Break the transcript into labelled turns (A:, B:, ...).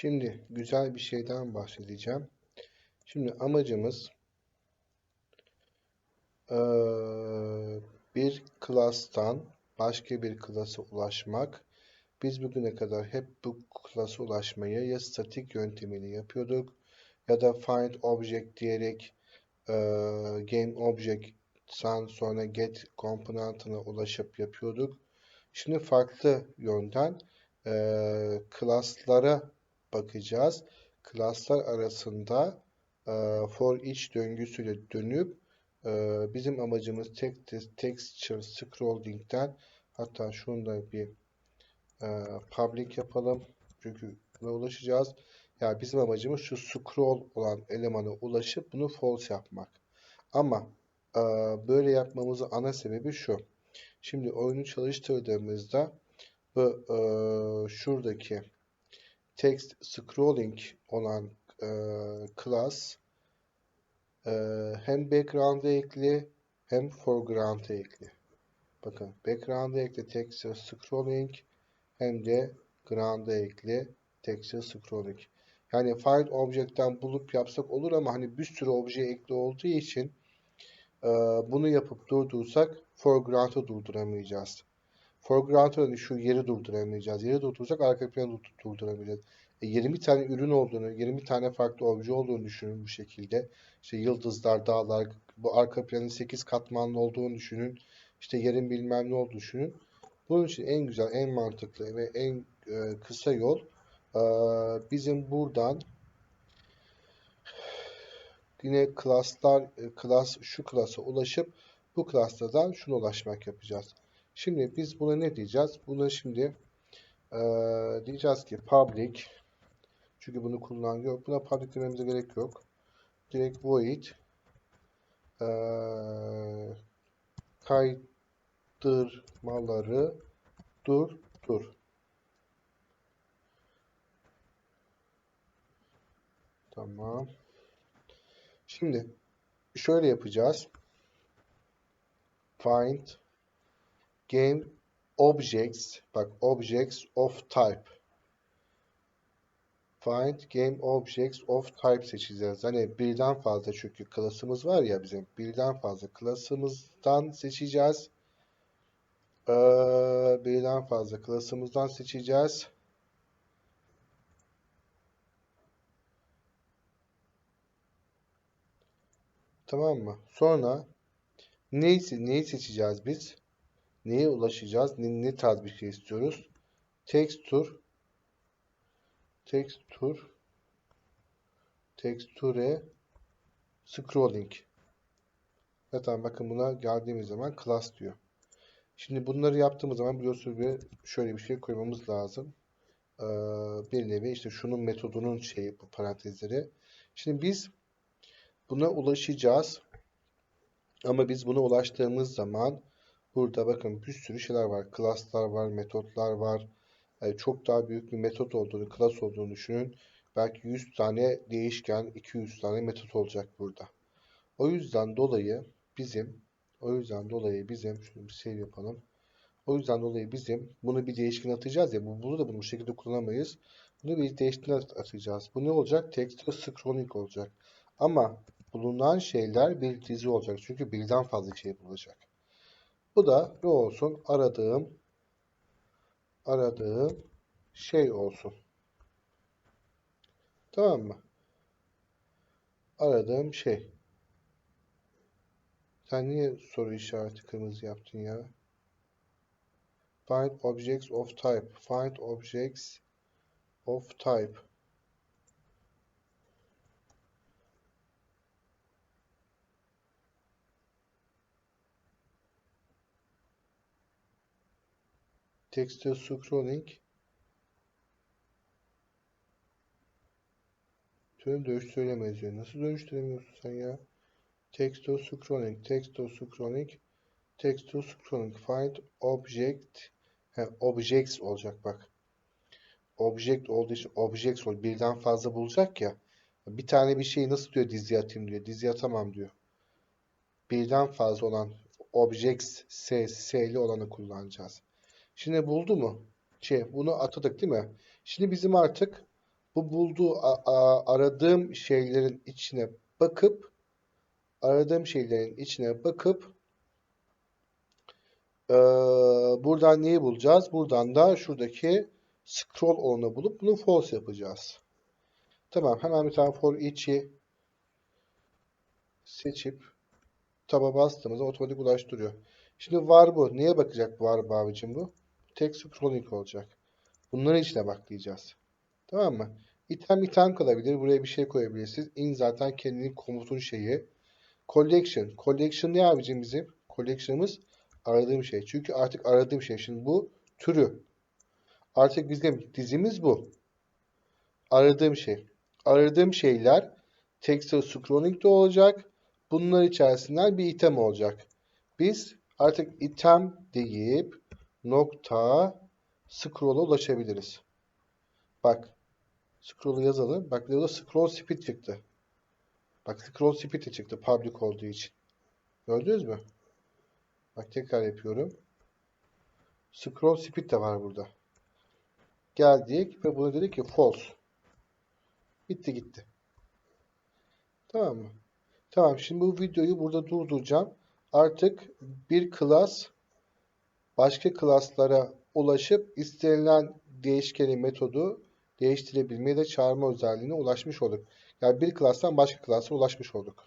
A: Şimdi güzel bir şeyden bahsedeceğim. Şimdi amacımız bir klastan başka bir klasa ulaşmak. Biz bugüne kadar hep bu klasa ulaşmayı ya statik yöntemiyle yapıyorduk ya da find object diyerek game object'ten sonra get komponentine ulaşıp yapıyorduk. Şimdi farklı yönden klaslara bakacağız. Klaslar arasında eee, for each döngüsüyle dönüp eee, bizim amacımız tek texture scrolling'den hatta şunu da bir eee, public yapalım. Çünkü buna ulaşacağız. Yani bizim amacımız şu scroll olan elemana ulaşıp bunu false yapmak. Ama eee, böyle yapmamızın ana sebebi şu. Şimdi oyunu çalıştırdığımızda bu eee, şuradaki text scrolling olan eee class eee, hem background'a ekli hem foreground'a ekli. Bakın background'a ekli text scrolling hem de ground'a ekli text scrolling. Yani find object'ten bulup yapsak olur ama hani bir sürü obje ekli olduğu için eee, bunu yapıp durdursak foreground'u durduramayacağız. Foreground'u hani şu yeri durduramayacağız. Yeri durdursak arka planı dur- durduramayacağız. E, 20 tane ürün olduğunu, 20 tane farklı obje olduğunu düşünün bu şekilde. İşte yıldızlar, dağlar, bu arka planın 8 katmanlı olduğunu düşünün. İşte yerin bilmem ne olduğunu düşünün. Bunun için en güzel, en mantıklı ve en e, kısa yol e, bizim buradan yine klaslar, e, klas şu klasa ulaşıp bu klastadan şuna ulaşmak yapacağız. Şimdi biz buna ne diyeceğiz? Buna şimdi e, diyeceğiz ki public çünkü bunu kullanan yok. Buna public dememize gerek yok. Direkt void e, kaydırmaları dur dur. Tamam. Şimdi şöyle yapacağız. Find game objects bak objects of type find game objects of type seçeceğiz. Hani birden fazla çünkü klasımız var ya bizim birden fazla klasımızdan seçeceğiz. Ee, birden fazla klasımızdan seçeceğiz. Tamam mı? Sonra neyse neyi seçeceğiz biz? Neye ulaşacağız? Ne, ne tarz bir şey istiyoruz? Texture texture texture scrolling. Zaten bakın buna geldiğimiz zaman class diyor. Şimdi bunları yaptığımız zaman biliyorsunuz bir şöyle bir şey koymamız lazım. Ee, bir nevi işte şunun metodunun şeyi bu parantezleri. Şimdi biz buna ulaşacağız. Ama biz buna ulaştığımız zaman burada bakın bir sürü şeyler var. Class'lar var, metotlar var. Yani çok daha büyük bir metot olduğunu, class olduğunu düşünün. Belki 100 tane değişken, 200 tane metot olacak burada. O yüzden dolayı bizim o yüzden dolayı bizim şunu bir save yapalım. O yüzden dolayı bizim bunu bir değişken atacağız ya. Bu, bunu da bunu bu şekilde kullanamayız. Bunu bir değişken at- atacağız. Bu ne olacak? Text scrolling olacak. Ama bulunan şeyler bir dizi olacak. Çünkü birden fazla şey bulacak. Bu da ne olsun? Aradığım aradığım şey olsun. Tamam mı? Aradığım şey. Sen niye soru işareti kırmızı yaptın ya? Find objects of type. Find objects of type. Texture scrolling. Tüm dönüş söylemez diyor. Nasıl dönüştüremiyorsun sen ya? Texture scrolling. Texture scrolling. Texture scrolling. Find object. He, objects olacak bak. Object olduğu için objects ol. Birden fazla bulacak ya. Bir tane bir şeyi nasıl diyor diziye atayım diyor. Diziye atamam diyor. Birden fazla olan objects S, S'li olanı kullanacağız. Şimdi buldu mu? Şey, bunu atadık değil mi? Şimdi bizim artık bu bulduğu aradığım şeylerin içine bakıp aradığım şeylerin içine bakıp eee, buradan neyi bulacağız? Buradan da şuradaki scroll olanı bulup bunu false yapacağız. Tamam hemen bir tane for each'i seçip taba bastığımızda otomatik ulaştırıyor. Şimdi var bu. Neye bakacak var bu abicim bu? Tek scrolling olacak. Bunların içine baklayacağız. Tamam mı? İtem item kalabilir. Buraya bir şey koyabilirsiniz. In zaten kendinin komutun şeyi. Collection. Collection ne abicim bizim? Collection'ımız aradığım şey. Çünkü artık aradığım şey. Şimdi bu türü. Artık bizim dizimiz bu. Aradığım şey. Aradığım şeyler textile scrolling de olacak. Bunlar içerisinden bir item olacak. Biz artık item deyip nokta scroll'a ulaşabiliriz. Bak scroll'u yazalım. Bak burada scroll speed çıktı. Bak scroll speed çıktı public olduğu için. Gördünüz mü? Bak tekrar yapıyorum. Scroll speed de var burada. Geldik ve buna dedik ki false. Bitti gitti. Tamam mı? Tamam şimdi bu videoyu burada durduracağım. Artık bir class başka class'lara ulaşıp istenilen değişkeni metodu değiştirebilmeye de çağırma özelliğine ulaşmış olduk. Yani bir class'tan başka class'a ulaşmış olduk.